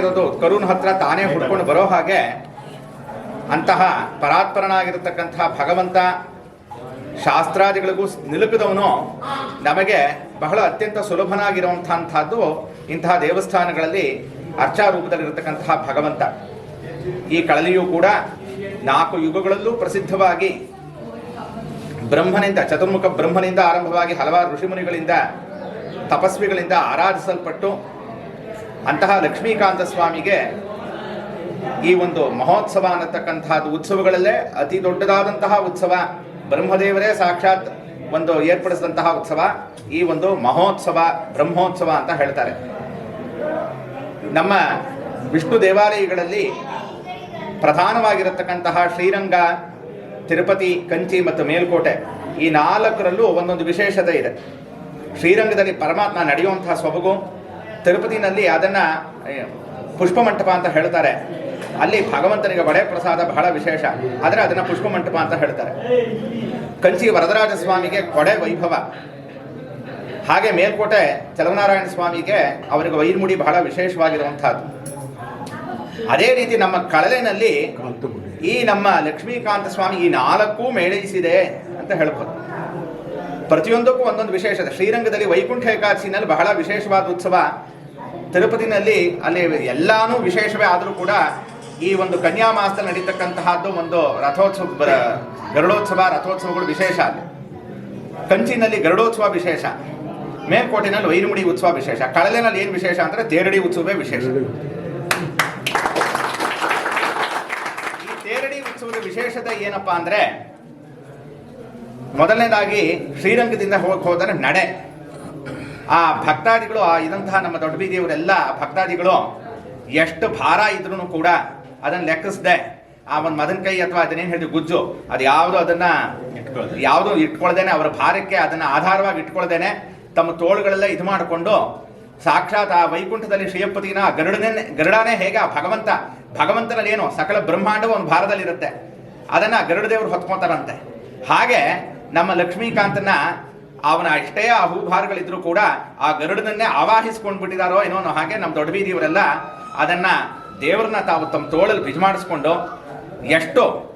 ಇರೋದು ಕರುಣ್ ಹತ್ರ ತಾನೇ ಹುಡ್ಕೊಂಡು ಬರೋ ಹಾಗೆ ಅಂತಹ ಪರಾತ್ಪರನಾಗಿರತಕ್ಕಂತಹ ಭಗವಂತ ಶಾಸ್ತ್ರಾದಿಗಳಿಗೂ ನಿಲುಕಿದವನು ನಮಗೆ ಬಹಳ ಅತ್ಯಂತ ಸುಲಭನಾಗಿರುವಂತಹದ್ದು ಇಂತಹ ದೇವಸ್ಥಾನಗಳಲ್ಲಿ ಅರ್ಚಾ ರೂಪದಲ್ಲಿರತಕ್ಕಂತಹ ಭಗವಂತ. ಈ ಕಳಲಿಯೂ ಕೂಡ ನಾಲ್ಕು ಯುಗಗಳಲ್ಲೂ ಪ್ರಸಿದ್ಧವಾಗಿ ಬ್ರಹ್ಮನಿಂದ, ಚತುರ್ಮುಖ ಬ್ರಹ್ಮನಿಂದ ಆರಂಭವಾಗಿ ಹಲವಾರು ಋಷಿಮುನಿಗಳಿಂದ ತಪಸ್ವಿಗಳಿಂದ ಆರಾಧಿಸಲ್ಪಟ್ಟು ಅಂತಹ ಲಕ್ಷ್ಮೀಕಾಂತ ಸ್ವಾಮಿಗೆ ಈ ಒಂದು ಮಹೋತ್ಸವ ಅನ್ನತಕ್ಕಂತಹದ್ದು ಉತ್ಸವಗಳಲ್ಲೇ ಅತಿ ದೊಡ್ಡದಾದಂತಹ ಉತ್ಸವ. ಬ್ರಹ್ಮದೇವರೇ ಸಾಕ್ಷಾತ್ ಒಂದು ಏರ್ಪಡಿಸಿದಂತಹ ಉತ್ಸವ. ಈ ಒಂದು ಮಹೋತ್ಸವ, ಬ್ರಹ್ಮೋತ್ಸವ ಅಂತ ಹೇಳ್ತಾರೆ. ನಮ್ಮ ವಿಷ್ಣು ದೇವಾಲಯಗಳಲ್ಲಿ ಪ್ರಧಾನವಾಗಿರತಕ್ಕಂತಹ ಶ್ರೀರಂಗ, ತಿರುಪತಿ, ಕಂಚಿ ಮತ್ತು ಮೇಲ್ಕೋಟೆ ಈ ನಾಲ್ಕರಲ್ಲೂ ಒಂದೊಂದು ವಿಶೇಷತೆ ಇದೆ. ಶ್ರೀರಂಗದಲ್ಲಿ ಪರಮಾತ್ಮ ನಡೆಯುವಂತಹ ಸೊಬಗು ತಿರುಪತಿನಲ್ಲಿ ಅದನ್ನ ಪುಷ್ಪ ಪುಷ್ಪಮಂಟಪ ಅಂತ ಹೇಳ್ತಾರೆ. ಅಲ್ಲಿ ಭಗವಂತನಿಗೆ ವಡೆ ಪ್ರಸಾದ ಬಹಳ ವಿಶೇಷ. ಆದರೆ ಅದನ್ನ ಪುಷ್ಪಮಂಟಪ ಅಂತ ಹೇಳ್ತಾರೆ. ಕಂಚಿ ವರದರಾಜ ಸ್ವಾಮಿಗೆ ಕೊಡೆ ವೈಭವ. ಹಾಗೆ ಮೇಲ್ಕೋಟೆ ಚಲವನಾರಾಯಣ ಸ್ವಾಮಿಗೆ ಅವರಿಗೆ ವೈರ್ಮುಡಿ ಬಹಳ ವಿಶೇಷವಾಗಿರುವಂತಹದ್ದು ಅದೇ ರೀತಿ ನಮ್ಮ ಕಳಲೆನಲ್ಲಿ ಈ ನಮ್ಮ ಲಕ್ಷ್ಮೀಕಾಂತ ಸ್ವಾಮಿ ಈ ನಾಲ್ಕು ಮೇಳೈಸಿದೆ ಅಂತ ಹೇಳ್ಬೋದು. ಪ್ರತಿಯೊಂದಕ್ಕೂ ಒಂದೊಂದು ವಿಶೇಷತೆ. ಶ್ರೀರಂಗದಲ್ಲಿ ವೈಕುಂಠ ಏಕಾದಶಿನಲ್ಲಿ ಬಹಳ ವಿಶೇಷವಾದ ಉತ್ಸವ. ತಿರುಪತಿನಲ್ಲಿ ಅಲ್ಲಿ ಎಲ್ಲಾನು ವಿಶೇಷವೇ ಆದರೂ ಕೂಡ ಈ ಒಂದು ಕನ್ಯಾ ಮಾಸದಲ್ಲಿ ನಡೀತಕ್ಕಂತಹದ್ದು ಒಂದು ರಥೋತ್ಸವ ಗರುಡೋತ್ಸವ, ರಥೋತ್ಸವಗಳು ವಿಶೇಷ ಅಲ್ಲಿ. ಕಂಚಿನಲ್ಲಿ ಗರುಡೋತ್ಸವ ವಿಶೇಷ. ಮೇಲ್ಕೋಟೆನಲ್ಲಿ ವೈರುಮುಡಿ ಉತ್ಸವ ವಿಶೇಷ. ಕಳಲೆನಲ್ಲಿ ಏನು ವಿಶೇಷ ಅಂದ್ರೆ ತೇರಡಿ ಉತ್ಸವವೇ ವಿಶೇಷ. ಈ ತೇರಡಿ ಉತ್ಸವದ ವಿಶೇಷತೆ ಏನಪ್ಪಾ ಅಂದ್ರೆ ಮೊದಲನೇದಾಗಿ ಶ್ರೀರಂಗದಿಂದ ಹೋಗಿ ಹೋದರೆ ನಡೆ. ಆ ಭಕ್ತಾದಿಗಳು ಆ ಇದಂತಹ ನಮ್ಮ ದೊಡ್ಡ ದೇವರೆಲ್ಲ ಭಕ್ತಾದಿಗಳು ಎಷ್ಟು ಭಾರ ಇದ್ರೂ ಕೂಡ ಅದನ್ನ ಲೆಕ್ಕಿಸದೆ. ಆ ಒಂದು ಮದನ್ ಕೈ ಅಥವಾ ಅದನ್ನೇನು ಹೇಳಿದ್ರು ಗುಜ್ಜು ಅದು ಯಾವುದು ಅದನ್ನ ಯಾವುದು ಇಟ್ಕೊಳ್ದೇನೆ ಅವರ ಭಾರಕ್ಕೆ ಅದನ್ನ ಆಧಾರವಾಗಿ ಇಟ್ಕೊಳ್ದೇನೆ ತಮ್ಮ ತೋಳುಗಳೆಲ್ಲ ಇದು ಮಾಡಿಕೊಂಡು ಸಾಕ್ಷಾತ್ ಆ ವೈಕುಂಠದಲ್ಲಿ ಶ್ರೀಯಪ್ಪತಿನ ಗರುಡನೇ ಗರುಡನೇ ಹೇಗೆ ಆ ಭಗವಂತ ಭಗವಂತನಲ್ಲಿ ಏನು ಸಕಲ ಬ್ರಹ್ಮಾಂಡವು ಒಂದು ಭಾರದಲ್ಲಿರುತ್ತೆ. ಅದನ್ನ ಗರುಡ ದೇವರು ಹೊತ್ಕೊತಾರಂತೆ. ಹಾಗೆ ನಮ್ಮ ಲಕ್ಷ್ಮೀಕಾಂತನ ಅವನ ಅಷ್ಟೇ ಆ ಹೂಭಾರಗಳಿದ್ರು ಕೂಡ ಆ ಗರುಡನನ್ನೇ ಆವಾಹಿಸ್ಕೊಂಡು ಬಿಟ್ಟಿದಾರೋ ಏನೋ ಹಾಗೆ ನಮ್ಮ ದೊಡ್ಡ ಅದನ್ನ ದೇವರನ್ನ ತಾವು ತಮ್ಮ ತೋಳಲ್ಲಿ ಬಿಜ್ ಮಾಡಿಸ್ಕೊಂಡು ಎಷ್ಟೋ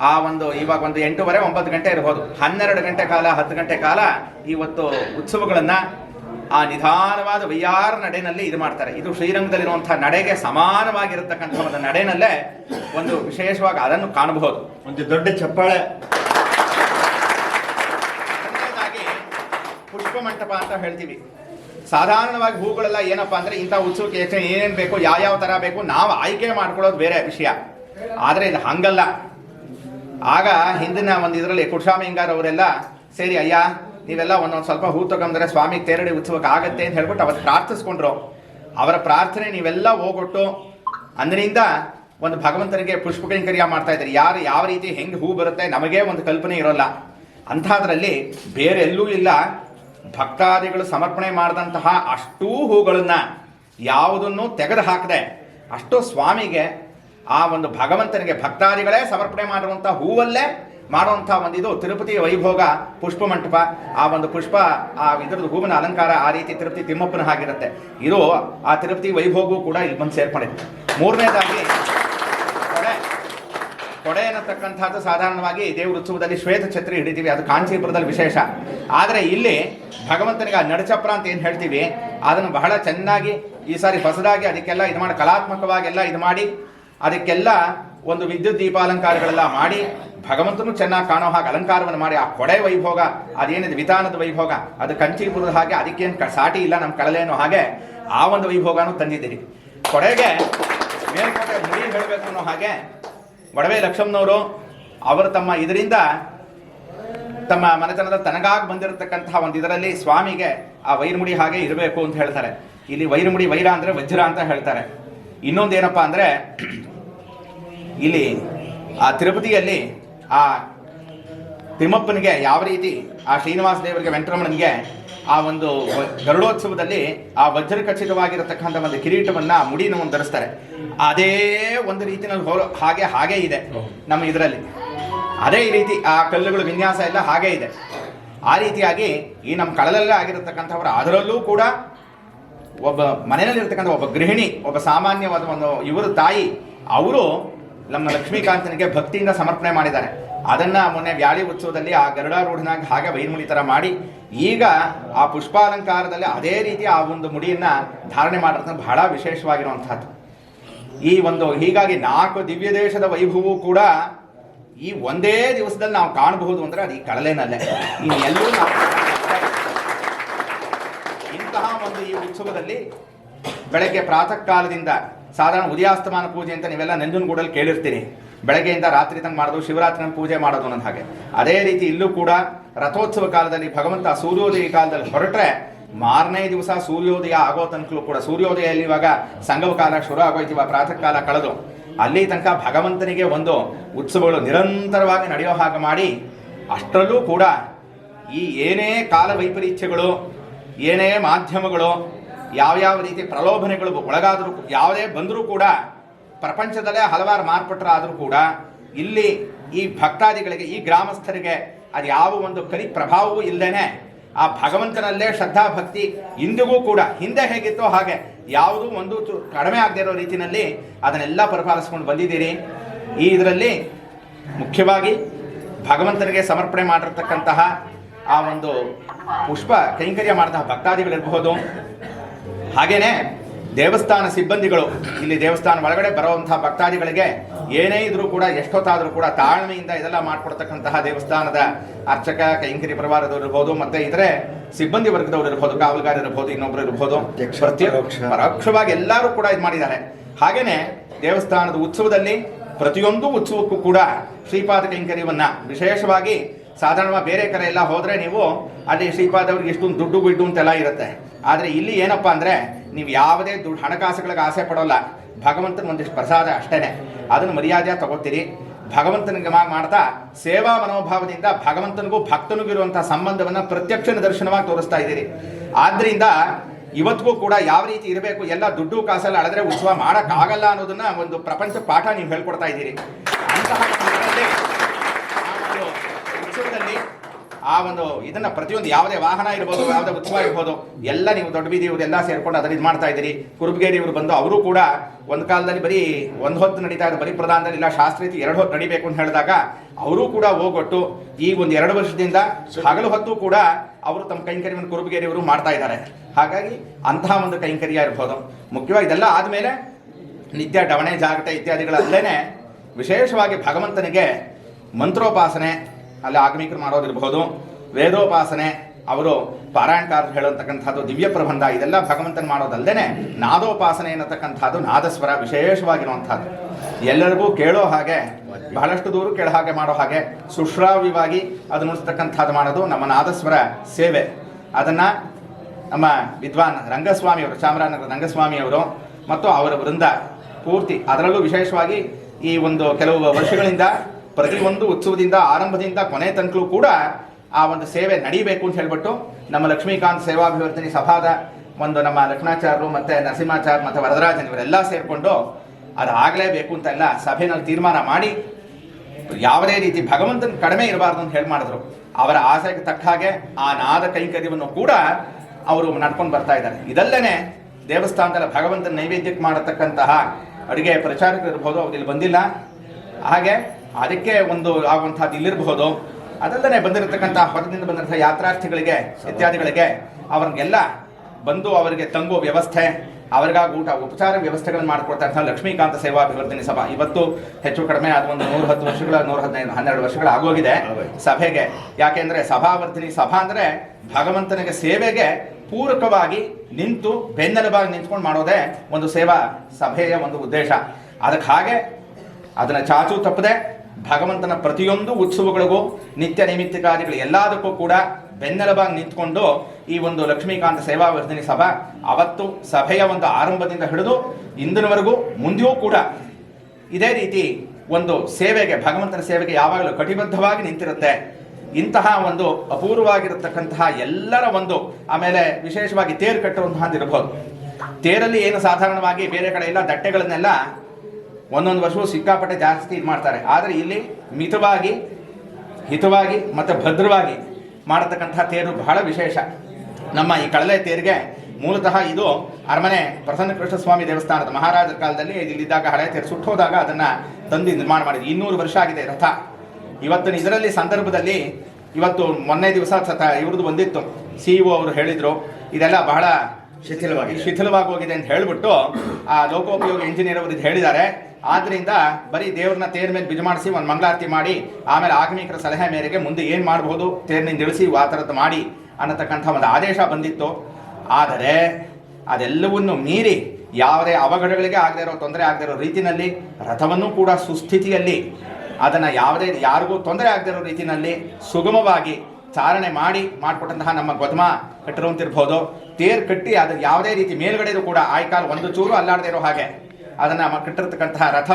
ಆ ಒಂದು ಇವಾಗ ಒಂದು ಎಂಟೂವರೆ, ಒಂಬತ್ತು ಗಂಟೆ ಇರ್ಬೋದು, ಹನ್ನೆರಡು ಗಂಟೆ ಕಾಲ, ಹತ್ತು ಗಂಟೆ ಕಾಲ ಇವತ್ತು ಉತ್ಸವಗಳನ್ನ ಆ ನಿಧಾನವಾದ ವೈಯಾರ ನಡೆನಲ್ಲಿ ಇದು ಮಾಡ್ತಾರೆ. ಇದು ಶ್ರೀರಂಗದಲ್ಲಿರುವಂತಹ ನಡೆಗೆ ಸಮಾನವಾಗಿರತಕ್ಕಂಥ ಒಂದು ನಡೆನಲ್ಲೇ ಒಂದು ವಿಶೇಷವಾಗಿ ಅದನ್ನು ಕಾಣಬಹುದು. ಒಂದು ದೊಡ್ಡ ಚಪ್ಪಾಳೆ ಎರಡನೇದಾಗಿ ಪುಷ್ಪ ಮಂಟಪ ಅಂತ ಹೇಳ್ತೀವಿ. ಸಾಧಾರಣವಾಗಿ ಹೂಗಳೆಲ್ಲ ಏನಪ್ಪಾ ಅಂದ್ರೆ ಇಂಥ ಉತ್ಸವಕ್ಕೆ ಎಷ್ಟು ಏನೇನು ಬೇಕು ಯಾವ ತರ ಬೇಕು ನಾವು ಆಯ್ಕೆ ಮಾಡ್ಕೊಳ್ಳೋದು ಬೇರೆ ವಿಷಯ. ಆದ್ರೆ ಇದು ಹಂಗಲ್ಲ. ಆಗ ಹಿಂದಿನ ಒಂದು ಇದರಲ್ಲಿ ಕುಡ್ಸ್ವಾಮಿ ಹಿಂಗಾರ್ ಅವರೆಲ್ಲ ಸೇರಿ ಅಯ್ಯ, ನೀವೆಲ್ಲ ಒಂದೊಂದು ಸ್ವಲ್ಪ ಹೂ ತಗೊಂಡ್ರೆ ಸ್ವಾಮಿ ತೇರಡಿ ಉತ್ಸವಕ್ಕೆ ಆಗತ್ತೆ ಅಂತ ಹೇಳ್ಬಿಟ್ಟು ಅವತ್ತು ಪ್ರಾರ್ಥಿಸ್ಕೊಂಡ್ರು. ಅವರ ಪ್ರಾರ್ಥನೆ ನೀವೆಲ್ಲ ಹೋಗೊಟ್ಟು ಅಂದ್ರಿಂದ ಒಂದು ಭಗವಂತನಿಗೆ ಪುಷ್ಪ ಕೈಂಕರ್ಯ ಮಾಡ್ತಾ ಇದ್ದಾರೆ. ಯಾರು ಯಾವ ರೀತಿ ಹೆಂಗೆ ಹೂ ಬರುತ್ತೆ ನಮಗೇ ಒಂದು ಕಲ್ಪನೆ ಇರೋಲ್ಲ. ಅಂಥದ್ರಲ್ಲಿ ಬೇರೆ ಎಲ್ಲೂ ಇಲ್ಲ. ಭಕ್ತಾದಿಗಳು ಸಮರ್ಪಣೆ ಮಾಡಿದಂತಹ ಅಷ್ಟೂ ಹೂಗಳನ್ನ ಯಾವುದನ್ನು ತೆಗೆದು ಹಾಕದೆ ಅಷ್ಟು ಸ್ವಾಮಿಗೆ ಆ ಒಂದು ಭಗವಂತನಿಗೆ ಭಕ್ತಾದಿಗಳೇ ಸಮರ್ಪಣೆ ಮಾಡುವಂತಹ ಹೂವಲ್ಲೇ ಮಾಡುವಂತಹ ಒಂದು ಇದು ತಿರುಪತಿ ವೈಭೋಗ ಪುಷ್ಪ ಮಂಟಪ. ಆ ಒಂದು ಪುಷ್ಪ, ಆ ಇದ್ರದ್ದು ಹೂವಿನ ಅಲಂಕಾರ ಆ ರೀತಿ ತಿರುಪತಿ ತಿಮ್ಮಪ್ಪನ ಹಾಗಿರುತ್ತೆ. ಇದು ಆ ತಿರುಪತಿ ವೈಭೋಗವೂ ಕೂಡ ಇಲ್ಲಿ ಬಂದು ಸೇರ್ಪಡೆ ಮೂರನೇದಾಗಿ ಕೊಡೆ ಅನ್ನತಕ್ಕಂಥದ್ದು ಸಾಧಾರಣವಾಗಿ ದೇವ್ರ ಉತ್ಸವದಲ್ಲಿ ಶ್ವೇತ ಛತ್ರಿ ಹಿಡಿತೀವಿ, ಅದು ಕಾಂಚೀಪುರದಲ್ಲಿ ವಿಶೇಷ. ಆದರೆ ಇಲ್ಲಿ ಭಗವಂತನಿಗೆ ನಡಚಪ್ರ ಅಂತ ಏನು ಹೇಳ್ತೀವಿ, ಅದನ್ನು ಬಹಳ ಚೆನ್ನಾಗಿ ಈ ಸಾರಿ ಹೊಸದಾಗಿ ಅದಕ್ಕೆಲ್ಲ ಇದು ಮಾಡಿ, ಕಲಾತ್ಮಕವಾಗೆಲ್ಲ ಇದು ಮಾಡಿ, ಅದಕ್ಕೆಲ್ಲ ಒಂದು ವಿದ್ಯುತ್ ದೀಪಾಲಂಕಾರಗಳೆಲ್ಲ ಮಾಡಿ, ಭಗವಂತನು ಚೆನ್ನಾಗಿ ಕಾಣೋ ಹಾಗೆ ಅಲಂಕಾರವನ್ನು ಮಾಡಿ, ಆ ಕೊಡೆ ವೈಭೋಗ, ಅದೇನಿದೆ ವಿಧಾನದ ವೈಭೋಗ, ಅದು ಕಂಚೀಪುರದ ಹಾಗೆ, ಅದಕ್ಕೇನು ಸಾಟಿ ಇಲ್ಲ ನಮ್ಮ ಕಳಲೇನೋ ಹಾಗೆ ಆ ಒಂದು ವೈಭೋಗನೂ ತಂದಿದ್ದೀರಿ. ಕೊಡೆಗೆ ಮೇಲ್ಕೋಟೆ ಮುಡಿ ಹೇಳಬೇಕು ಅನ್ನೋ ಹಾಗೆ ಒಡವೆ ಲಕ್ಷ್ಮಣವರು ಅವರು ತಮ್ಮ ಇದರಿಂದ ತಮ್ಮ ಮನೆತನದ ತನಗಾಗಿ ಬಂದಿರತಕ್ಕಂತಹ ಒಂದು ಇದರಲ್ಲಿ ಸ್ವಾಮಿಗೆ ಆ ವೈರಮುಡಿ ಹಾಗೆ ಇರಬೇಕು ಅಂತ ಹೇಳ್ತಾರೆ. ಇಲ್ಲಿ ವೈರಮುಡಿ ವೈರ ಅಂದ್ರೆ ವಜ್ರ ಅಂತ ಹೇಳ್ತಾರೆ. ಇನ್ನೊಂದೇನಪ್ಪ ಅಂದ್ರೆ ಇಲ್ಲಿ ಆ ತಿರುಪತಿಯಲ್ಲಿ ಆ ತಿಮ್ಮಪ್ಪನಿಗೆ ಯಾವ ರೀತಿ ಆ ಶ್ರೀನಿವಾಸ ದೇವರಿಗೆ ವೆಂಕಟರಮಣನಿಗೆ ಆ ಒಂದು ಗರುಡೋತ್ಸವದಲ್ಲಿ ಆ ವಜ್ರ ಖಚಿತವಾಗಿರತಕ್ಕಂಥ ಒಂದು ಕಿರೀಟವನ್ನ ಮುಡಿನ ಒಂದು ಧರಿಸ್ತಾರೆ. ಅದೇ ಒಂದು ರೀತಿಯಲ್ಲಿ ಹೋಲೋ ಹಾಗೆ ಹಾಗೆ ಇದೆ ನಮ್ಮ ಇದರಲ್ಲಿ. ಅದೇ ಈ ರೀತಿ ಆ ಕಲ್ಲುಗಳು ವಿನ್ಯಾಸ ಎಲ್ಲ ಹಾಗೆ ಇದೆ. ಆ ರೀತಿಯಾಗಿ ಈ ನಮ್ಮ ಕಳಲಲ್ಲೇ ಆಗಿರತಕ್ಕಂಥವ್ರು ಅದರಲ್ಲೂ ಕೂಡ ಒಬ್ಬ ಮನೆಯಲ್ಲಿರ್ತಕ್ಕಂಥ ಒಬ್ಬ ಗೃಹಿಣಿ ಒಬ್ಬ ಸಾಮಾನ್ಯವಾದ ಒಂದು ಇವರು ತಾಯಿ ಅವರು ನಮ್ಮ ಲಕ್ಷ್ಮೀಕಾಂತನಿಗೆ ಭಕ್ತಿಯಿಂದ ಸಮರ್ಪಣೆ ಮಾಡಿದ್ದಾರೆ. ಅದನ್ನ ಮೊನ್ನೆ ವ್ಯಾಳಿ ಉತ್ಸವದಲ್ಲಿ ಆ ಗರುಡಾರೂಢನಾಗಿ ಹಾಗೆ ವೈರ್ಮುಳಿ ತರ ಮಾಡಿ, ಈಗ ಆ ಪುಷ್ಪಾಲಂಕಾರದಲ್ಲಿ ಅದೇ ರೀತಿ ಆ ಒಂದು ಮುಡಿಯನ್ನ ಧಾರಣೆ ಮಾಡಿರೋದು ಬಹಳ ವಿಶೇಷವಾಗಿರುವಂತಹದ್ದು ಈ ಒಂದು ಹೀಗಾಗಿ ನಾಲ್ಕು ದಿವ್ಯ ದೇಶದ ವೈಭವವು ಕೂಡ ಈ ಒಂದೇ ದಿವಸದಲ್ಲಿ ನಾವು ಕಾಣಬಹುದು ಅಂದ್ರೆ ಅದು ಈ ಕಳಲೆನಲ್ಲೇ ಇನ್ನೆಲ್ಲೂ ನಾವು ಇಂತಹ ಒಂದು ಈ ಉತ್ಸವದಲ್ಲಿ ಬೆಳಗ್ಗೆ ಪ್ರಾತಃ ಕಾಲದಿಂದ ಸಾಧಾರಣ ಉದಯಾಸ್ತಮಾನ ಪೂಜೆ ಅಂತ ನೀವೆಲ್ಲ ನಂಜನಗೂಡಲ್ಲಿ ಕೇಳಿರ್ತೀರಿ. ಬೆಳಗ್ಗೆಯಿಂದ ರಾತ್ರಿ ತಂಗ ಮಾಡೋದು ಶಿವರಾತ್ರಿನ ಪೂಜೆ ಮಾಡೋದು ಅನ್ನೋದು ಹಾಗೆ. ಅದೇ ರೀತಿ ಇಲ್ಲೂ ಕೂಡ ರಥೋತ್ಸವ ಕಾಲದಲ್ಲಿ ಭಗವಂತ ಸೂರ್ಯೋದಯ ಕಾಲದಲ್ಲಿ ಹೊರಟ್ರೆ ಮಾರನೇ ದಿವಸ ಸೂರ್ಯೋದಯ ಆಗೋ ತನಕಲೂ ಕೂಡ ಸೂರ್ಯೋದಯಲ್ಲಿ ಇವಾಗ ಸಂಗಮ ಕಾಲ ಶುರು ಆಗೋಯ್ತಿವ ಪ್ರಾತಃ ಕಾಲ ಕಳೆದು, ಅಲ್ಲಿ ತನಕ ಭಗವಂತನಿಗೆ ಒಂದು ಉತ್ಸವಗಳು ನಿರಂತರವಾಗಿ ನಡೆಯೋ ಹಾಗೆ ಮಾಡಿ, ಅಷ್ಟರಲ್ಲೂ ಕೂಡ ಈ ಏನೇ ಕಾಲ ವೈಪರೀತ್ಯಗಳು, ಏನೇ ಮಾಧ್ಯಮಗಳು, ಯಾವ್ಯಾವ ರೀತಿ ಪ್ರಲೋಭನೆಗಳು ಒಳಗಾದರೂ, ಯಾವುದೇ ಬಂದರೂ ಕೂಡ ಪ್ರಪಂಚದಲ್ಲೇ ಹಲವಾರು ಮಾರ್ಪಟ್ಟರಾದರೂ ಕೂಡ ಇಲ್ಲಿ ಈ ಭಕ್ತಾದಿಗಳಿಗೆ, ಈ ಗ್ರಾಮಸ್ಥರಿಗೆ ಅದು ಯಾವ ಒಂದು ಕಲಿ ಪ್ರಭಾವವೂ ಇಲ್ಲದೇನೆ ಆ ಭಗವಂತನಲ್ಲೇ ಶ್ರದ್ಧಾ ಭಕ್ತಿ ಇಂದಿಗೂ ಕೂಡ, ಹಿಂದೆ ಹೇಗಿತ್ತೋ ಹಾಗೆ ಯಾವುದೂ ಒಂದು ಕಡಿಮೆ ಆಗದೆ ಇರೋ ರೀತಿಯಲ್ಲಿ ಅದನ್ನೆಲ್ಲ ಪರಿಪಾಲಿಸ್ಕೊಂಡು ಬಂದಿದ್ದೀರಿ. ಈ ಇದರಲ್ಲಿ ಮುಖ್ಯವಾಗಿ ಭಗವಂತನಿಗೆ ಸಮರ್ಪಣೆ ಮಾಡಿರ್ತಕ್ಕಂತಹ ಆ ಒಂದು ಪುಷ್ಪ ಕೈಂಕರ್ಯ ಮಾಡಿದ ಭಕ್ತಾದಿಗಳಿರಬಹುದು. ಹಾಗೇನೆ ದೇವಸ್ಥಾನ ಸಿಬ್ಬಂದಿಗಳು ಇಲ್ಲಿ ದೇವಸ್ಥಾನ ಒಳಗಡೆ ಬರುವಂತಹ ಭಕ್ತಾದಿಗಳಿಗೆ ಏನೇ ಇದ್ರೂ ಕೂಡ ಎಷ್ಟೊತ್ತಾದ್ರೂ ಕೂಡ ತಾಳ್ಮೆಯಿಂದ ಇದೆಲ್ಲ ಮಾಡ್ಕೊಡ್ತಕ್ಕಂತಹ ದೇವಸ್ಥಾನದ ಅರ್ಚಕ ಕೈಂಕರಿ ಪರಿವಾರದವರು ಇರ್ಬೋದು ಮತ್ತೆ ಇದ್ರೆ ಸಿಬ್ಬಂದಿ ವರ್ಗದವರು ಇರ್ಬೋದು ಕಾವಲುಗಾರ ಇರ್ಬೋದು ಇನ್ನೊಬ್ರು ಇರ್ಬೋದು. ಪರೋಕ್ಷವಾಗಿ ಎಲ್ಲರೂ ಕೂಡ ಇದು ಮಾಡಿದ್ದಾರೆ ಹಾಗೇನೆ ದೇವಸ್ಥಾನದ ಉತ್ಸವದಲ್ಲಿ ಪ್ರತಿಯೊಂದು ಉತ್ಸವಕ್ಕೂ ಕೂಡ ಶ್ರೀಪಾದ ಕೈಂಕರ್ಯವನ್ನ ವಿಶೇಷವಾಗಿ ಸಾಧಾರಣವಾಗಿ ಬೇರೆ ಕಡೆ ಎಲ್ಲ ಹೋದ್ರೆ ನೀವು ಅಲ್ಲಿ ಶ್ರೀಪಾದ ಅವ್ರಿಗೆ ಇಷ್ಟೊಂದು ದುಡ್ಡು ಬಿಡ್ಡು ಅಂತೆಲ್ಲ ಇರುತ್ತೆ ಆದ್ರೆ ಇಲ್ಲಿ ಏನಪ್ಪಾ ಅಂದ್ರೆ ನೀವು ಯಾವುದೇ ದುಡ್ಡು ಹಣಕಾಸುಗಳಿಗೆ ಆಸೆ ಪಡೋಲ್ಲ. ಭಗವಂತನ ಒಂದಿಷ್ಟು ಪ್ರಸಾದ ಅಷ್ಟೇನೆ. ಅದನ್ನು ಮರ್ಯಾದೆ ತಗೋತೀರಿ ಭಗವಂತನಿಗೆ ಮಾಡ್ತಾ ಸೇವಾ ಮನೋಭಾವದಿಂದ ಭಗವಂತನಿಗೂ ಭಕ್ತನಿಗೂ ಇರುವಂತಹ ಸಂಬಂಧವನ್ನ ಪ್ರತ್ಯಕ್ಷ ನಿದರ್ಶನವಾಗಿ ತೋರಿಸ್ತಾ ಇದ್ದೀರಿ. ಆದ್ರಿಂದ ಇವತ್ತಿಗೂ ಕೂಡ ಯಾವ ರೀತಿ ಇರಬೇಕು, ಎಲ್ಲ ದುಡ್ಡು ಕಾಸಲ್ಲಿ ಅಳದ್ರೆ ಉತ್ಸವ ಮಾಡೋಕ್ಕಾಗಲ್ಲ ಅನ್ನೋದನ್ನ ಒಂದು ಪ್ರಪಂಚ ಪಾಠ ನೀವು ಹೇಳ್ಕೊಡ್ತಾ ಇದ್ದೀರಿ. ಅಂತಹ ಸಂದರ್ಭದಲ್ಲಿ ಆ ಒಂದು ಉತ್ಸವದಲ್ಲಿ ಆ ಒಂದು ಇದನ್ನ ಪ್ರತಿಯೊಂದು ಯಾವುದೇ ವಾಹನ ಇರ್ಬೋದು, ಯಾವುದೇ ಉತ್ಸವ ಇರ್ಬೋದು, ಎಲ್ಲ ನೀವು ದೊಡ್ಡ ಬೀದಿ ಇವರೆಲ್ಲ ಸೇರ್ಕೊಂಡು ಅದನ್ನ ಇದು ಮಾಡ್ತಾ ಇದ್ದೀರಿ. ಕುರುಬಗೇರಿ ಇವರು ಬಂದು ಅವರು ಕೂಡ ಒಂದು ಕಾಲದಲ್ಲಿ ಬರೀ ಒಂದು ಹೊತ್ತು ನಡೀತಾ ಇದ್ರು ಬರೀ ಪ್ರಧಾನದಲ್ಲಿ ಇಲ್ಲ ಎರಡು ಹೊತ್ತು ನಡಿಬೇಕು ಅಂತ ಹೇಳಿದಾಗ ಅವರು ಕೂಡ ಹೋಗೊಟ್ಟು ಈಗ ಒಂದು ಎರಡು ವರ್ಷದಿಂದ ಹಗಲು ಹೊತ್ತು ಕೂಡ ಅವರು ತಮ್ಮ ಕೈಂಕರ್ಯವನ್ನು ಕುರುಬಗೇರಿ ಅವರು ಮಾಡ್ತಾ ಇದ್ದಾರೆ. ಹಾಗಾಗಿ ಅಂತಹ ಒಂದು ಕೈಂಕರ್ಯ ಇರ್ಬೋದು. ಮುಖ್ಯವಾಗಿ ಇದೆಲ್ಲ ಆದಮೇಲೆ ನಿತ್ಯ ಡವಣೆ ಜಾಗಟ ಇತ್ಯಾದಿಗಳಲ್ಲೇ ವಿಶೇಷವಾಗಿ ಭಗವಂತನಿಗೆ ಮಂತ್ರೋಪಾಸನೆ ಅಲ್ಲಿ ಆಗಮಿಕರು ಮಾಡೋದಿರಬಹುದು. ವೇದೋಪಾಸನೆ, ಅವರು ಪಾರಾಯಣಕಾರರು ಹೇಳುವಂತಕ್ಕಂಥದ್ದು ದಿವ್ಯ ಪ್ರಬಂಧ, ಇದೆಲ್ಲ ಭಗವಂತನ ಮಾಡೋದಲ್ಲದೆ ನಾದೋಪಾಸನೆ ಅನ್ನತಕ್ಕಂಥದ್ದು ನಾದಸ್ವರ ವಿಶೇಷವಾಗಿರುವಂಥದ್ದು ಎಲ್ಲರಿಗೂ ಕೇಳೋ ಹಾಗೆ, ಬಹಳಷ್ಟು ದೂರ ಕೇಳೋ ಹಾಗೆ ಮಾಡೋ ಹಾಗೆ ಸುಶ್ರಾವ್ಯವಾಗಿ ಅದು ನುಡಿಸ್ತಕ್ಕಂಥದ್ದು ಮಾಡೋದು ನಮ್ಮ ನಾದಸ್ವರ ಸೇವೆ. ಅದನ್ನ ನಮ್ಮ ವಿದ್ವಾನ್ ರಂಗಸ್ವಾಮಿಯವರು ಚಾಮರಾಜನಗರ ರಂಗಸ್ವಾಮಿಯವರು ಮತ್ತು ಅವರ ವೃಂದ ಪೂರ್ತಿ ಅದರಲ್ಲೂ ವಿಶೇಷವಾಗಿ ಈ ಒಂದು ಕೆಲವು ವರ್ಷಗಳಿಂದ ಪ್ರತಿಯೊಂದು ಉತ್ಸವದಿಂದ ಆರಂಭದಿಂದ ಕೊನೆ ತನಕಲೂ ಕೂಡ ಆ ಒಂದು ಸೇವೆ ನಡೀಬೇಕು ಅಂತ ಹೇಳ್ಬಿಟ್ಟು ನಮ್ಮ ಲಕ್ಷ್ಮೀಕಾಂತ್ ಸೇವಾಭಿವರ್ಧನೆ ಸಭಾದ ಒಂದು ನಮ್ಮ ಲಕ್ಷ್ಮಣಾಚಾರ್ಯರು ಮತ್ತೆ ನರಸಿಂಹಾಚಾರ್ಯ ಮತ್ತೆ ವರದರಾಜನ್ ಇವರೆಲ್ಲ ಸೇರಿಕೊಂಡು ಅದಾಗಲೇಬೇಕು ಅಂತ ಎಲ್ಲ ಸಭೆನಲ್ಲಿ ತೀರ್ಮಾನ ಮಾಡಿ ಯಾವುದೇ ರೀತಿ ಭಗವಂತನ ಕಡಿಮೆ ಇರಬಾರ್ದು ಅಂತ ಹೇಳಿ ಮಾಡಿದ್ರು. ಅವರ ಆಸೆಗೆ ತಕ್ಕ ಹಾಗೆ ಆ ನಾದ ಕೈಂಕರ್ಯವನ್ನು ಕೂಡ ಅವರು ನಡ್ಕೊಂಡು ಬರ್ತಾ ಇದ್ದಾರೆ. ಇದಲ್ಲೇ ದೇವಸ್ಥಾನದಲ್ಲಿ ಭಗವಂತನ ನೈವೇದ್ಯಕ್ಕೆ ಮಾಡತಕ್ಕಂತಹ ಅಡುಗೆ ಪ್ರಚಾರಕರು ಇರ್ಬೋದು ಅವ್ರು ಇಲ್ಲಿ ಬಂದಿಲ್ಲ. ಹಾಗೆ ಅದಕ್ಕೆ ಒಂದು ಆಗುವಂತಹದ್ದು ಇಲ್ಲಿರಬಹುದು. ಅದಲ್ಲದೆ ಬಂದಿರತಕ್ಕಂತಹ ಹೊರದಿಂದ ಬಂದಿರತಕ್ಕ ಯಾತ್ರಾರ್ಥಿಗಳಿಗೆ ಇತ್ಯಾದಿಗಳಿಗೆ ಅವ್ರಿಗೆಲ್ಲ ಬಂದು ಅವರಿಗೆ ತಂಗುವ ವ್ಯವಸ್ಥೆ ಅವರಿಗಾಗಿ ಊಟ ಉಪಚಾರ ವ್ಯವಸ್ಥೆಗಳನ್ನು ಮಾಡಿಕೊಡ್ತಾ ಇರ್ತಾರೆ. ಲಕ್ಷ್ಮೀಕಾಂತ ಅಭಿವೃದ್ಧಿ ಸಭಾ. ಇವತ್ತು ಹೆಚ್ಚು ಕಡಿಮೆ ಅದು ಒಂದು ನೂರ ಹತ್ತು ವರ್ಷಗಳ ನೂರ ಹದಿನೈದು ಹನ್ನೆರಡು ವರ್ಷಗಳ ಆಗೋಗಿದೆ ಸಭೆಗೆ. ಯಾಕೆಂದ್ರೆ ಸಭಾವರ್ಧಿನಿ ಸಭಾ ಅಂದ್ರೆ ಭಗವಂತನಿಗೆ ಸೇವೆಗೆ ಪೂರಕವಾಗಿ ನಿಂತು ಬೆನ್ನೆಲುಬಾಗಿ ನಿಂತ್ಕೊಂಡು ಮಾಡೋದೇ ಒಂದು ಸೇವಾ ಸಭೆಯ ಒಂದು ಉದ್ದೇಶ. ಅದಕ್ಕೆ ಹಾಗೆ ಅದನ್ನ ಚಾಚು ತಪ್ಪದೆ ಭಗವಂತನ ಪ್ರತಿಯೊಂದು ಉತ್ಸವಗಳಿಗೂ ನಿತ್ಯ ನೈಮಿತ್ತಿಕಾದಿಗಳು ಎಲ್ಲದಕ್ಕೂ ಕೂಡ ಬೆನ್ನೆಲುಬಾಗಿ ನಿಂತ್ಕೊಂಡು ಈ ಒಂದು ಲಕ್ಷ್ಮೀಕಾಂತ ಸೇವಾವರ್ಧನಿ ಸಭಾ ಅವತ್ತು ಸಭೆಯ ಒಂದು ಆರಂಭದಿಂದ ಹಿಡಿದು ಇಂದಿನವರೆಗೂ ಮುಂದೆಯೂ ಕೂಡ ಇದೇ ರೀತಿ ಒಂದು ಸೇವೆಗೆ, ಭಗವಂತನ ಸೇವೆಗೆ ಯಾವಾಗಲೂ ಕಟಿಬದ್ಧವಾಗಿ ನಿಂತಿರುತ್ತೆ. ಇಂತಹ ಒಂದು ಅಪೂರ್ವವಾಗಿರತಕ್ಕಂತಹ ಎಲ್ಲರ ಒಂದು ಆಮೇಲೆ ವಿಶೇಷವಾಗಿ ತೇರು ಕಟ್ಟುವಂತಹ ಇರಬಹುದು ತೇರಲ್ಲಿ ಏನು ಸಾಧಾರಣವಾಗಿ ಬೇರೆ ಕಡೆ ಎಲ್ಲ ದಟ್ಟೆಗಳನ್ನೆಲ್ಲ ಒಂದೊಂದು ವರ್ಷವೂ ಸಿಕ್ಕಾಪಟ್ಟೆ ಜಾಸ್ತಿ ಇದು ಮಾಡ್ತಾರೆ. ಆದರೆ ಇಲ್ಲಿ ಮಿತವಾಗಿ ಹಿತವಾಗಿ ಮತ್ತು ಭದ್ರವಾಗಿ ಮಾಡತಕ್ಕಂತಹ ತೇರು ಬಹಳ ವಿಶೇಷ. ನಮ್ಮ ಈ ಕಳಲೆ ತೇರಿಗೆ ಮೂಲತಃ ಇದು ಅರಮನೆ ಪ್ರಸನ್ನ ಕೃಷ್ಣ ಸ್ವಾಮಿ ದೇವಸ್ಥಾನದ ಮಹಾರಾಜರ ಕಾಲದಲ್ಲಿ ಇಲ್ಲಿದ್ದಾಗ ಹಳೆ ತೇರು ಸುಟ್ಟು ಹೋದಾಗ ಅದನ್ನು ತಂದು ನಿರ್ಮಾಣ ಮಾಡಿದ್ರು. ಇನ್ನೂರು ವರ್ಷ ಆಗಿದೆ ರಥ. ಇವತ್ತು ಇದರಲ್ಲಿ ಸಂದರ್ಭದಲ್ಲಿ ಇವತ್ತು ಮೊನ್ನೆ ದಿವಸ ಸತ ಇವ್ರದ್ದು ಬಂದಿತ್ತು. ಸಿ ಇ ಅವರು ಹೇಳಿದರು ಇದೆಲ್ಲ ಬಹಳ ಶಿಥಿಲವಾಗಿ ಶಿಥಿಲವಾಗಿ ಹೋಗಿದೆ ಅಂತ ಹೇಳಿಬಿಟ್ಟು ಆ ಲೋಕೋಪಯೋಗಿ ಇಂಜಿನಿಯರ್ ಅವರು ಇದು ಹೇಳಿದ್ದಾರೆ. ಆದ್ರಿಂದ ಬರೀ ದೇವ್ರನ್ನ ತೇರ್ ಮೇಲೆ ಬಿಜು ಮಾಡಿಸಿ ಒಂದು ಮಂಗಳಾರತಿ ಮಾಡಿ, ಆಮೇಲೆ ಆಗಮಿಕರ ಸಲಹೆ ಮೇರೆಗೆ ಮುಂದೆ ಏನು ಮಾಡಬಹುದು, ತೇರ್ನಿಂದ ಇಳಿಸಿ ಆ ಥರದ್ದು ಮಾಡಿ ಅನ್ನತಕ್ಕಂಥ ಒಂದು ಆದೇಶ ಬಂದಿತ್ತು. ಆದರೆ ಅದೆಲ್ಲವನ್ನು ಮೀರಿ ಯಾವುದೇ ಅವಘಡಗಳಿಗೆ ಆಗದೆ ಇರೋ ತೊಂದರೆ ಆಗದೆ ಇರೋ ರೀತಿಯಲ್ಲಿ ರಥವನ್ನು ಕೂಡ ಸುಸ್ಥಿತಿಯಲ್ಲಿ, ಅದನ್ನು ಯಾವುದೇ ಯಾರಿಗೂ ತೊಂದರೆ ಆಗದೆ ಇರೋ ರೀತಿಯಲ್ಲಿ ಸುಗಮವಾಗಿ ಚಾರಣೆ ಮಾಡಿ ಮಾಡಿಕೊಟ್ಟಂತಹ ನಮ್ಮ ಗೊದಮ ಕಟ್ಟಿರುವಂತಿರ್ಬೋದು. ತೇರ್ ಕಟ್ಟಿ ಅದು ಯಾವುದೇ ರೀತಿ ಮೇಲ್ಗಡೆದು ಕೂಡ ಆಯ್ಕಾಲು ಒಂದು ಚೂರು ಅಲ್ಲಾಡದೇ ಇರೋ ಹಾಗೆ ಅದನ್ನ ಕಟ್ಟಿರ್ತಕ್ಕಂತಹ ರಥ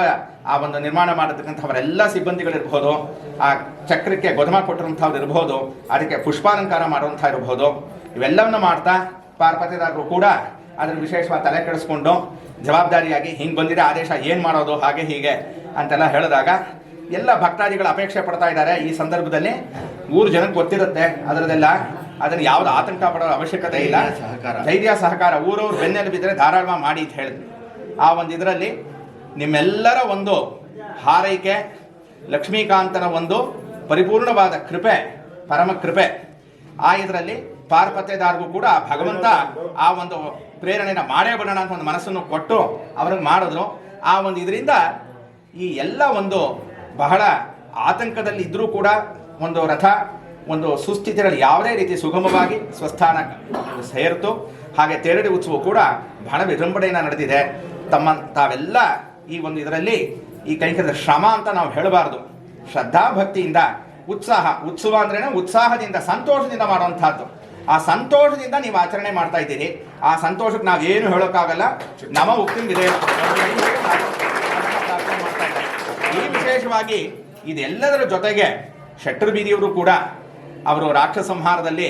ಆ ಒಂದು ನಿರ್ಮಾಣ ಮಾಡಿರ್ತಕ್ಕಂಥವರೆಲ್ಲ ಸಿಬ್ಬಂದಿಗಳಿರ್ಬೋದು ಆ ಚಕ್ರಕ್ಕೆ ಗೊದಮ ಕೊಟ್ಟಿರುವಂಥವ್ರು ಇರ್ಬೋದು ಅದಕ್ಕೆ ಪುಷ್ಪಾಲಂಕಾರ ಮಾಡುವಂಥ ಇರ್ಬೋದು ಇವೆಲ್ಲವನ್ನ ಮಾಡ್ತಾ ಪಾರ್ಪತಿದಾರರು ಕೂಡ ಅದ್ರ ವಿಶೇಷವಾಗಿ ತಲೆ ಕೆಡಿಸ್ಕೊಂಡು ಜವಾಬ್ದಾರಿಯಾಗಿ ಹಿಂಗೆ ಬಂದಿದೆ ಆದೇಶ ಏನು ಮಾಡೋದು ಹಾಗೆ ಹೀಗೆ ಅಂತೆಲ್ಲ ಹೇಳಿದಾಗ ಎಲ್ಲ ಭಕ್ತಾದಿಗಳು ಅಪೇಕ್ಷೆ ಪಡ್ತಾ ಇದ್ದಾರೆ. ಈ ಸಂದರ್ಭದಲ್ಲಿ ಊರು ಜನಕ್ಕೆ ಗೊತ್ತಿರುತ್ತೆ. ಅದರದೆಲ್ಲ ಅದನ್ನು ಯಾವ್ದು ಆತಂಕ ಪಡೋ ಅವಶ್ಯಕತೆ ಇಲ್ಲ. ಧೈರ್ಯ, ಸಹಕಾರ. ಧೈರ್ಯ ಸಹಕಾರ. ಊರವ್ರು ಬೆನ್ನೆಲು ಬಿದ್ದರೆ ಧಾರಾಳ ಮಾಡಿ ಅಂತ ಹೇಳಿದ್ರು. ಆ ಒಂದು ಇದರಲ್ಲಿ ನಿಮ್ಮೆಲ್ಲರ ಒಂದು ಹಾರೈಕೆ, ಲಕ್ಷ್ಮೀಕಾಂತನ ಒಂದು ಪರಿಪೂರ್ಣವಾದ ಕೃಪೆ, ಪರಮ ಕೃಪೆ. ಆ ಇದರಲ್ಲಿ ಪಾರ್ಪತ್ಯದಾರ್ಗೂ ಕೂಡ ಭಗವಂತ ಆ ಒಂದು ಪ್ರೇರಣೆನ ಮಾಡೇ ಬಿಡೋಣ ಅಂತ ಒಂದು ಮನಸ್ಸನ್ನು ಕೊಟ್ಟು ಅವ್ರಿಗೆ ಮಾಡಿದ್ರು. ಆ ಒಂದು ಇದರಿಂದ ಈ ಎಲ್ಲ ಒಂದು ಬಹಳ ಆತಂಕದಲ್ಲಿ ಇದ್ದರೂ ಕೂಡ ಒಂದು ರಥ, ಒಂದು ಸುಸ್ಥಿತಿಯಲ್ಲಿ ಯಾವುದೇ ರೀತಿ ಸುಗಮವಾಗಿ ಸ್ವಸ್ಥಾನ ಸೇರಿತು. ಹಾಗೆ ತೇರಡಿ ಉತ್ಸವ ಕೂಡ ಬಹಳ ವಿಜೃಂಭಣೆಯನ್ನು ನಡೆದಿದೆ. ತಮ್ಮ ತಾವೆಲ್ಲ ಈ ಒಂದು ಇದರಲ್ಲಿ ಈ ಕೈಕದ ಶ್ರಮ ಅಂತ ನಾವು ಹೇಳಬಾರ್ದು. ಶ್ರದ್ಧಾಭಕ್ತಿಯಿಂದ ಉತ್ಸಾಹ, ಉತ್ಸವ ಅಂದ್ರೇನೆ ಉತ್ಸಾಹದಿಂದ, ಸಂತೋಷದಿಂದ ಮಾಡುವಂತಹದ್ದು ಆ ಸಂತೋಷದಿಂದ ನೀವು ಆಚರಣೆ ಮಾಡ್ತಾ ಇದ್ದೀರಿ. ಆ ಸಂತೋಷಕ್ಕೆ ನಾವು ಏನು ಹೇಳೋಕ್ಕಾಗಲ್ಲ. ನಮ್ಮ ಉಕ್ತಿನ ಇದೆ ಈ ವಿಶೇಷವಾಗಿ ಇದೆಲ್ಲದರ ಜೊತೆಗೆ ಶೆಟ್ಟರ್ ಬೀದಿಯವರು ಕೂಡ ಅವರು ರಾಕ್ಷಸ ಸಂಹಾರದಲ್ಲಿ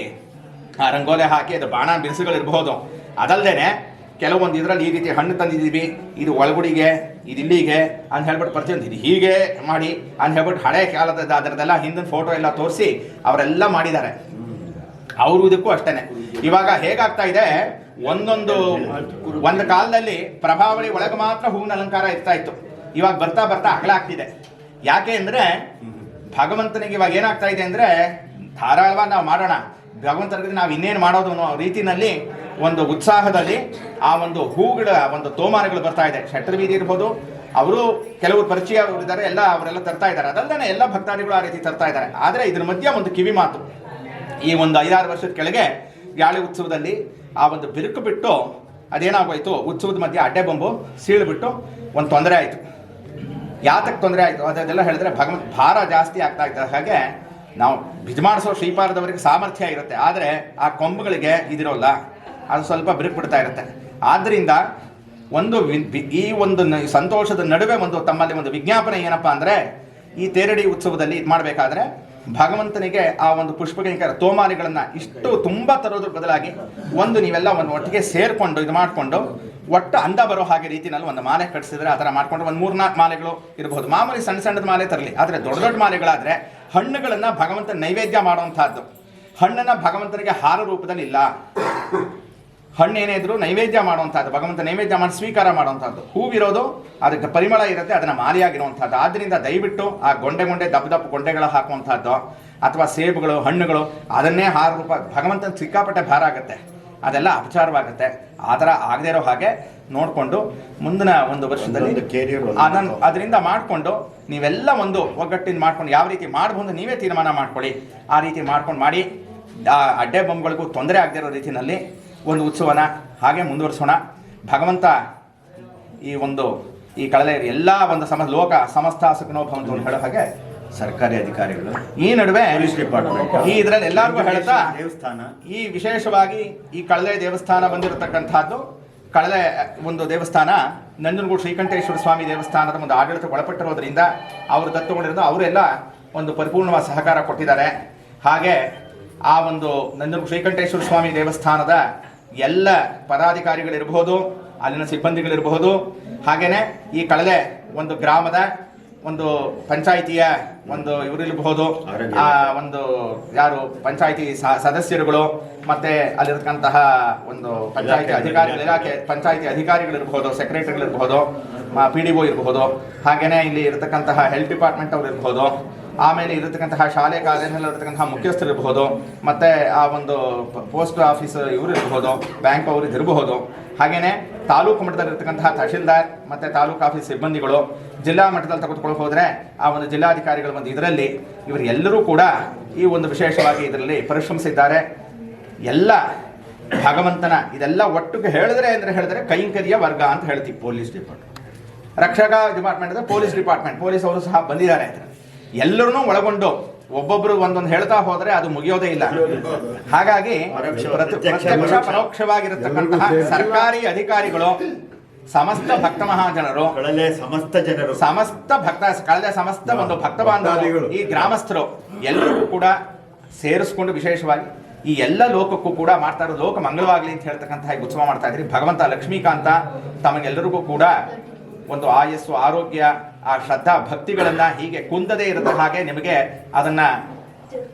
ರಂಗೋಲೆ ಹಾಕಿ ಅದು ಬಾಣ ಬಿರುಸುಗಳಿರ್ಬೋದು ಅದಲ್ಲದೆ ಕೆಲವೊಂದು ಇದರಲ್ಲಿ ಈ ರೀತಿ ಹಣ್ಣು ತಂದಿದ್ದೀವಿ, ಇದು ಒಳಗುಡಿಗೆ, ಇದು ಇಲ್ಲಿಗೆ ಅಂತ ಹೇಳ್ಬಿಟ್ಟು ಪ್ರತಿಯೊಂದು ಇದು ಹೀಗೆ ಮಾಡಿ ಅಂತ ಹೇಳ್ಬಿಟ್ಟು ಹಳೆ ಕಾಲದ ಅದರದೆಲ್ಲ ಹಿಂದಿನ ಫೋಟೋ ಎಲ್ಲ ತೋರಿಸಿ ಅವರೆಲ್ಲ ಮಾಡಿದ್ದಾರೆ. ಅವರು ಇದಕ್ಕೂ ಅಷ್ಟೇನೆ. ಇವಾಗ ಹೇಗಾಗ್ತಾ ಇದೆ? ಒಂದೊಂದು, ಒಂದು ಕಾಲದಲ್ಲಿ ಪ್ರಭಾವಳಿ ಒಳಗೆ ಮಾತ್ರ ಹೂವಿನ ಅಲಂಕಾರ ಇರ್ತಾ ಇತ್ತು. ಇವಾಗ ಬರ್ತಾ ಬರ್ತಾ ಅಗಲ ಆಗ್ತಿದೆ. ಯಾಕೆ ಅಂದರೆ ಭಗವಂತನಿಗೆ ಇವಾಗ ಏನಾಗ್ತಾ ಇದೆ ಅಂದ್ರೆ ಧಾರಾಳವಾಗಿ ನಾವು ಮಾಡೋಣ. ಭಗವಂತನಿಗೆ ನಾವು ಇನ್ನೇನು ಮಾಡೋದು ಅನ್ನೋ ರೀತಿಯಲ್ಲಿ ಒಂದು ಉತ್ಸಾಹದಲ್ಲಿ ಆ ಒಂದು ಹೂಗಳ ಒಂದು ತೋಮಾರಗಳು ಬರ್ತಾ ಇದೆ. ಶೆಟ್ಟರ್ ಬೀದಿ ಇರ್ಬೋದು. ಅವರು ಕೆಲವರು ಪರಿಚಯ ಇದ್ದಾರೆ, ಎಲ್ಲ ಅವರೆಲ್ಲ ತರ್ತಾ ಇದ್ದಾರೆ. ಅದಲ್ಲದೆ ಎಲ್ಲ ಭಕ್ತಾದಿಗಳು ಆ ರೀತಿ ತರ್ತಾ ಇದ್ದಾರೆ. ಆದರೆ ಇದ್ರ ಮಧ್ಯೆ ಒಂದು ಕಿವಿ ಮಾತು. ಈ ಒಂದು ಐದಾರು ವರ್ಷದ ಕೆಳಗೆ ಗಾಳಿ ಉತ್ಸವದಲ್ಲಿ ಆ ಒಂದು ಬಿರುಕು ಬಿಟ್ಟು ಅದೇನಾಗೋಯ್ತು? ಉತ್ಸವದ ಮಧ್ಯೆ ಅಡ್ಡೆ ಬೊಂಬು ಸೀಳ್ಬಿಟ್ಟು ಒಂದು ತೊಂದರೆ ಆಯಿತು. ಯಾತಕ್ಕೆ ತೊಂದರೆ ಆಯಿತು? ಅದೆಲ್ಲ ಹೇಳಿದ್ರೆ ಭಗವಂತ ಭಾರ ಜಾಸ್ತಿ ಆಗ್ತಾ ಇದ್ದ ಹಾಗೆ ನಾವು ಬಿಜಮಾಡಿಸೋ ಶ್ರೀಪಾದವರಿಗೆ ಸಾಮರ್ಥ್ಯ ಇರುತ್ತೆ, ಆದರೆ ಆ ಕೊಂಬುಗಳಿಗೆ ಇದಿರೋಲ್ಲ, ಅದು ಸ್ವಲ್ಪ ಬಿರುಕು ಬಿಡ್ತಾ ಇರುತ್ತೆ. ಆದ್ದರಿಂದ ಒಂದು ಈ ಒಂದು ಸಂತೋಷದ ನಡುವೆ ಒಂದು ತಮ್ಮಲ್ಲಿ ಒಂದು ವಿಜ್ಞಾಪನೆ ಏನಪ್ಪ ಅಂದರೆ, ಈ ತೇರಡಿ ಉತ್ಸವದಲ್ಲಿ ಇದು ಮಾಡಬೇಕಾದ್ರೆ ಭಗವಂತನಿಗೆ ಆ ಒಂದು ಪುಷ್ಪಕೈಂಕರ ತೋಮಾರಿಗಳನ್ನು ಇಷ್ಟು ತುಂಬ ತರೋದ್ರ ಬದಲಾಗಿ ಒಂದು ನೀವೆಲ್ಲ ಒಂದು ಒಟ್ಟಿಗೆ ಸೇರಿಕೊಂಡು ಇದು ಮಾಡಿಕೊಂಡು ಒಟ್ಟು ಅಂದ ಬರೋ ಹಾಗೆ ರೀತಿನಲ್ಲಿ ಒಂದು ಮಾಲೆ ಕಟ್ಸಿದ್ರೆ ಆ ಥರ ಮಾಡಿಕೊಂಡು ಒಂದು ಮೂರ್ನಾಲ್ಕು ಮಾಲೆಗಳು ಇರಬಹುದು ಮಾಮೂಲಿ ಸಣ್ಣ ಸಣ್ಣದ ಮಾಲೆ ತರಲಿ, ಆದರೆ ದೊಡ್ಡ ದೊಡ್ಡ ಮಾಲೆಗಳಾದ್ರೆ ಹಣ್ಣುಗಳನ್ನ ಭಗವಂತ ನೈವೇದ್ಯ ಮಾಡುವಂತಹದ್ದು. ಹಣ್ಣನ್ನು ಭಗವಂತನಿಗೆ ಹಾರ ರೂಪದಲ್ಲಿ ಇಲ್ಲ ಹಣ್ಣೇನೇ ಇದ್ರು ನೈವೇದ್ಯ ಮಾಡುವಂಥದ್ದು ಭಗವಂತ ನೈವೇದ್ಯ ಮಾಡಿ ಸ್ವೀಕಾರ ಮಾಡುವಂಥದ್ದು ಹೂವಿರೋದು ಅದಕ್ಕೆ ಪರಿಮಳ ಇರುತ್ತೆ, ಅದನ್ನ ಮಾರಿಯಾಗಿರುವಂಥದ್ದು ಆದ್ದರಿಂದ ದಯವಿಟ್ಟು ಆ ಗೊಂಡೆ ಗೊಂಡೆ ದಪ್ಪ ದಪ್ಪ ಗೊಂಡೆಗಳ ಹಾಕುವಂಥದ್ದು ಅಥವಾ ಸೇಬುಗಳು, ಹಣ್ಣುಗಳು, ಅದನ್ನೇ ಹಾರ ರೂಪ, ಭಗವಂತನ ಸಿಕ್ಕಾಪಟ್ಟೆ ಭಾರ ಆಗುತ್ತೆ. ಅದೆಲ್ಲ ಅಪಚಾರವಾಗುತ್ತೆ. ಆ ಥರ ಆಗದೆ ಇರೋ ಹಾಗೆ ನೋಡಿಕೊಂಡು ಮುಂದಿನ ಒಂದು ವರ್ಷದಲ್ಲಿ ನಾನು ಅದರಿಂದ ಮಾಡಿಕೊಂಡು ನೀವೆಲ್ಲ ಒಂದು ಒಗ್ಗಟ್ಟಿನ ಮಾಡ್ಕೊಂಡು ಯಾವ ರೀತಿ ಮಾಡ್ಬೋದು ನೀವೇ ತೀರ್ಮಾನ ಮಾಡ್ಕೊಳ್ಳಿ. ಆ ರೀತಿ ಮಾಡ್ಕೊಂಡು ಮಾಡಿ ಆ ಅಡ್ಡೆ ಬೊಂಬ್ಗಳಿಗೂ ತೊಂದರೆ ಆಗದಿರೋ ಇರೋ ರೀತಿಯಲ್ಲಿ ಒಂದು ಉತ್ಸವನ ಹಾಗೆ ಮುಂದುವರಿಸೋಣ. ಭಗವಂತ ಈ ಒಂದು ಈ ಕಳಲೆ ಎಲ್ಲ ಒಂದು ಸಮ ಲೋಕ ಸಮಸ್ತ ಸುಖನೋ ಭವಂತು ಅಂತ ಹೇಳೋ ಹಾಗೆ ಸರ್ಕಾರಿ ಅಧಿಕಾರಿಗಳು. ಈ ನಡುವೆ ಪೊಲೀಸ್ ಡಿಪಾರ್ಟ್ಮೆಂಟ್. ಈ ಇದರಲ್ಲಿ ಎಲ್ಲರಿಗೂ ಹೇಳ್ತಾ ದೇವಸ್ಥಾನ ಈ ವಿಶೇಷವಾಗಿ ಈ ಕಳಲೆ ದೇವಸ್ಥಾನ ಬಂದಿರತಕ್ಕಂಥದ್ದು ಕಳಲೆ ಒಂದು ದೇವಸ್ಥಾನ, ನಂಜನಗೂಡು ಶ್ರೀಕಂಠೇಶ್ವರ ಸ್ವಾಮಿ ದೇವಸ್ಥಾನದ ಒಂದು ಆಡಳಿತ ಒಳಪಟ್ಟಿರೋದ್ರಿಂದ ಅವರು ದತ್ತುಗೊಂಡಿರೋದು, ಅವರೆಲ್ಲ ಒಂದು ಪರಿಪೂರ್ಣವಾದ ಸಹಕಾರ ಕೊಟ್ಟಿದ್ದಾರೆ. ಹಾಗೆ ಆ ಒಂದು ನಂಜನಗೂಡು ಶ್ರೀಕಂಠೇಶ್ವರ ಸ್ವಾಮಿ ದೇವಸ್ಥಾನದ ಎಲ್ಲ ಪದಾಧಿಕಾರಿಗಳಿರಬಹುದು, ಅಲ್ಲಿನ ಸಿಬ್ಬಂದಿಗಳಿರಬಹುದು. ಹಾಗೆಯೇ ಈ ಕಳಲೆ ಒಂದು ಗ್ರಾಮದ ಒಂದು ಪಂಚಾಯಿತಿಯ ಒಂದು ಇವರಿರಬಹುದು. ಆ ಒಂದು ಯಾರು ಪಂಚಾಯಿತಿ ಸದಸ್ಯರುಗಳು ಮತ್ತೆ ಅಲ್ಲಿರ್ತಕ್ಕಂತಹ ಒಂದು ಪಂಚಾಯಿತಿ ಅಧಿಕಾರಿಗಳು ಇಲಾಖೆ ಪಂಚಾಯಿತಿ ಅಧಿಕಾರಿಗಳಿರ್ಬೋದು ಸೆಕ್ರೆಟರಿಗಳಿರ್ಬೋದು ಪಿ ಡಿ ಒ ಇರಬಹುದು ಹಾಗೇನೆ ಇಲ್ಲಿ ಇರತಕ್ಕಂತಹ ಹೆಲ್ತ್ ಡಿಪಾರ್ಟ್ಮೆಂಟ್ ಅವ್ರು ಇರಬಹುದು ಆಮೇಲೆ ಇರತಕ್ಕಂತಹ ಶಾಲೆ ಕಾಲೇಜಿನಲ್ಲಿ ಇರತಕ್ಕಂತಹ ಮುಖ್ಯಸ್ಥರು ಇರಬಹುದು ಮತ್ತೆ ಆ ಒಂದು ಪೋಸ್ಟ್ ಆಫೀಸ್ ಇವರು ಇರಬಹುದು ಬ್ಯಾಂಕ್ ಅವರು ಇರಬಹುದು ಹಾಗೇನೆ ತಾಲೂಕು ಮಟ್ಟದಲ್ಲಿ ಇರತಕ್ಕಂತಹ ತಹಶೀಲ್ದಾರ್ ಮತ್ತೆ ತಾಲೂಕು ಆಫೀಸ್ ಸಿಬ್ಬಂದಿಗಳು ಜಿಲ್ಲಾ ಮಟ್ಟದಲ್ಲಿ ತೆಗೆದುಕೊಂಡು ಹೋದ್ರೆ ಆ ಒಂದು ಜಿಲ್ಲಾಧಿಕಾರಿಗಳು ಒಂದು ಇದರಲ್ಲಿ ಇವರೆಲ್ಲರೂ ಕೂಡ ಈ ಒಂದು ವಿಶೇಷವಾಗಿ ಇದರಲ್ಲಿ ಪರಿಶ್ರಮಿಸಿದ್ದಾರೆ. ಎಲ್ಲ ಭಗವಂತನ ಇದೆಲ್ಲ ಒಟ್ಟಿಗೆ ಹೇಳಿದ್ರೆ ಅಂದ್ರೆ ಹೇಳಿದ್ರೆ ಕೈಂಕರ್ಯ ವರ್ಗ ಅಂತ ಹೇಳ್ತೀವಿ ಪೊಲೀಸ್ ಡಿಪಾರ್ಟ್ಮೆಂಟ್. ರಕ್ಷಕ ಡಿಪಾರ್ಟ್ಮೆಂಟ್ ಅಂದ್ರೆ ಪೊಲೀಸ್ ಡಿಪಾರ್ಟ್ಮೆಂಟ್. ಪೊಲೀಸ್ ಅವರು ಸಹ ಬಂದಿದ್ದಾರೆ ಎಲ್ಲರನ್ನೂ ಒಳಗೊಂಡು ಒಬ್ಬೊಬ್ರು ಒಂದೊಂದು ಹೇಳ್ತಾ ಹೋದ್ರೆ ಅದು ಮುಗಿಯೋದೇ ಇಲ್ಲ. ಹಾಗಾಗಿ ಪ್ರತ್ಯಕ್ಷ ಪರೋಕ್ಷವಾಗಿರತಕ್ಕಂತಹ ಸರ್ಕಾರಿ ಅಧಿಕಾರಿಗಳು ಸಮಸ್ತ ಭಕ್ತ ಮಹಾಜನರು. ಕಳಲೆ ಸಮಸ್ತ ಜನರು. ಸಮಸ್ತ ಭಕ್ತ ಕಳೆದ ಸಮಸ್ತ ಒಂದು ಭಕ್ತ ಬಾಂಧವರು ಈ ಗ್ರಾಮಸ್ಥರು ಎಲ್ಲರಿಗೂ ಕೂಡ ಸೇರಿಸ್ಕೊಂಡು ವಿಶೇಷವಾಗಿ ಈ ಎಲ್ಲ ಲೋಕಕ್ಕೂ ಕೂಡ ಮಾಡ್ತಾ ಇರೋ ಲೋಕ ಮಂಗಳವಾಗಲಿ ಅಂತ ಹೇಳ್ತಕ್ಕಂತಹ ಉತ್ಸವ ಮಾಡ್ತಾ ಇದ್ರಿ. ಭಗವಂತ ಲಕ್ಷ್ಮೀಕಾಂತ ತಮಗೆಲ್ಲರಿಗೂ ಕೂಡ ಒಂದು ಆಯಸ್ಸು ಆರೋಗ್ಯ ಆ ಶ್ರದ್ಧಾ ಭಕ್ತಿಗಳನ್ನ ಹೀಗೆ ಕುಂದದೇ ಇರದ ಹಾಗೆ ನಿಮಗೆ ಅದನ್ನ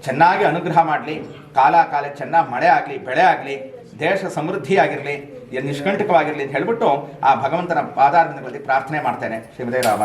ಚೆನ್ನಾಗಿ ಅನುಗ್ರಹ ಮಾಡಲಿ. ಕಾಲ ಕಾಲ ಚೆನ್ನಾಗಿ ಮಳೆ ಆಗಲಿ ಬೆಳೆ ಆಗಲಿ ದೇಶ ಸಮೃದ್ಧಿಯಾಗಿರಲಿ ನಿಷ್ಕಂಟಕವಾಗಿರಲಿ ಅಂತ ಹೇಳ್ಬಿಟ್ಟು ಆ ಭಗವಂತನ ಪಾದಾರದಲ್ಲಿ ಪ್ರಾರ್ಥನೆ ಮಾಡ್ತೇನೆ. ರಾಮ